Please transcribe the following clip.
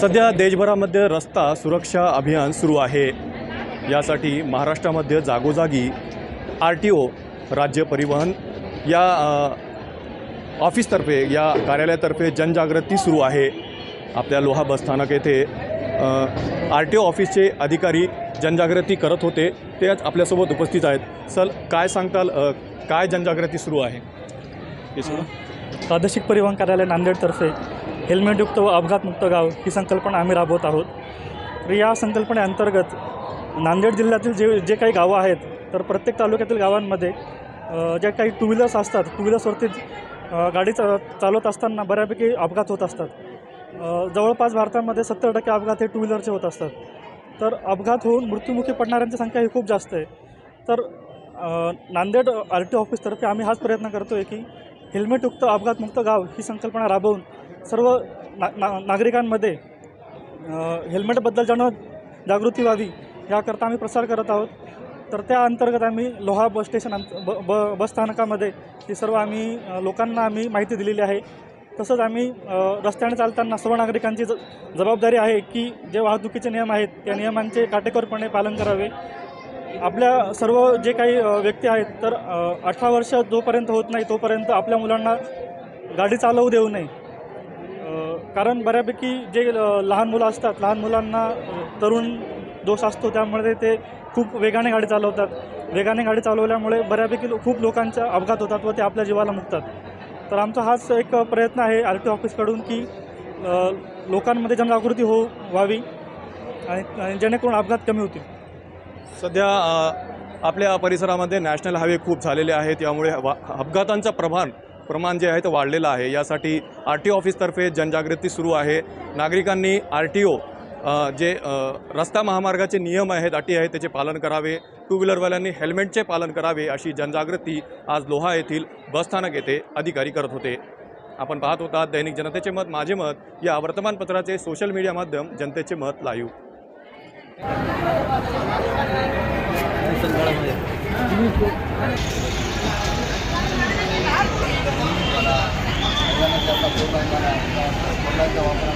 सध्या देशभरामध्ये रस्ता सुरक्षा अभियान सुरू आहे. यासाठी महाराष्ट्रामध्ये जागोजागी आर टी ओ राज्य परिवहन या ऑफिसतर्फे या कार्यालयातर्फे जनजागृती सुरू आहे. आपल्या लोहा बसस्थानक येथे आर टी ओ ऑफिसचे अधिकारी जनजागृती करत होते. ते आज आपल्यासोबत उपस्थित आहेत. सर काय सांगताल काय जनजागृती सुरू आहे? प्रादेशिक परिवहन कार्यालय नांदेडतर्फे हेल्मेटयुक्त व अपघातमुक्त गाव ही संकल्पना आम्ही राबवत आहोत. तर या संकल्पनेअंतर्गत नांदेड जिल्ह्यातील जे जे काही गावं आहेत तर प्रत्येक तालुक्यातील गावांमध्ये ज्या काही टू व्हीलर्स असतात टू व्हीलर्सवरती गाडी चा चालवत असताना बऱ्यापैकी अपघात होत असतात. जवळपास भारतामध्ये सत्तर टक्के अपघात हे टू व्हीलरचे होत असतात. तर अपघात होऊन मृत्युमुखी पडणाऱ्यांची संख्या ही खूप जास्त आहे. तर नांदेड आर टी ऑफिसतर्फे आम्ही हाच प्रयत्न करतो आहे की हेल्मेटयुक्त अपघातमुक्त गाव ही संकल्पना राबवून सर्व ना ना नागरिकांमध्ये हेल्मेटबद्दल जन जागृती व्हावी याकरता आम्ही प्रसार करत आहोत. तर त्या अंतर्गत आम्ही लोहा बस स्टेशन अंत ब ब बसस्थानकामध्ये ही सर्व आम्ही लोकांना आम्ही माहिती दिलेली आहे. तसंच आम्ही रस्त्याने चालताना सर्व नागरिकांची ज जबाबदारी आहे की जे वाहतुकीचे नियम आहेत त्या नियमांचे काटेकोरपणे पालन करावे. आपल्या सर्व जे काही व्यक्ती आहेत तर अठरा वर्ष जोपर्यंत होत नाही तोपर्यंत आपल्या मुलांना गाडी चालवू देऊ नये. कारण बऱ्यापैकी जे लहान मुलं असतात लहान मुलांना तरुण दोष असतो त्यामुळे ते खूप वेगाने गाडी चालवतात. वेगाने गाडी चालवल्यामुळे बऱ्यापैकी खूप लोकांच्या अपघात होतात व ते आपल्या जीवाला मुकतात. तर आमचा हाच एक प्रयत्न आहे आर टी ऑफिसकडून की लोकांमध्ये जनजागृती हो व्हावी आणि जेणेकरून अपघात कमी होतील. सध्या आपल्या परिसरामध्ये नॅशनल हायवे खूप झालेले आहेत. त्यामुळे वा अपघातांचं प्रमाण प्रमाण जे आहे ते वाढलेलं आहे. यासाठी आर टी ओ ऑफिसतर्फे जनजागृती सुरू आहे. नागरिकांनी आर टी ओ जे रस्ता महामार्गाचे नियम आहेत अटी आहेत त्याचे पालन करावे. टू व्हीलरवाल्यांनी हेल्मेटचे पालन करावे अशी जनजागृती आज लोहा येथील बसस्थानक येथे अधिकारी करत होते. आपण पाहत होता दैनिक जनतेचे मत माझे मत या वर्तमानपत्राचे सोशल मीडिया माध्यम जनतेचे मत लाईव्ह. lang daw